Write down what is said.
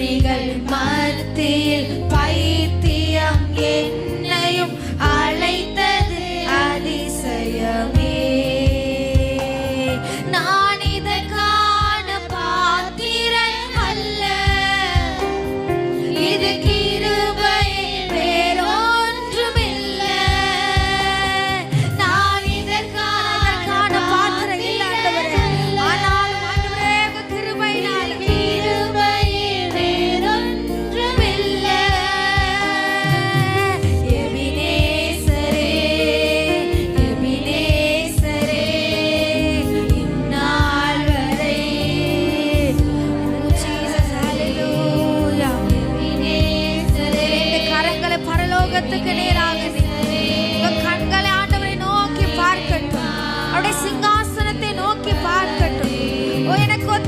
ஞானிகள் மத்தியில் சிங்கத்துக்கு நேராக கண்களை ஆண்டவரை நோக்கி பார்க்கட்டும். அவருடைய சிங்காசனத்தை நோக்கி பார்க்கட்டும். ஓ எனக்கு ஒரு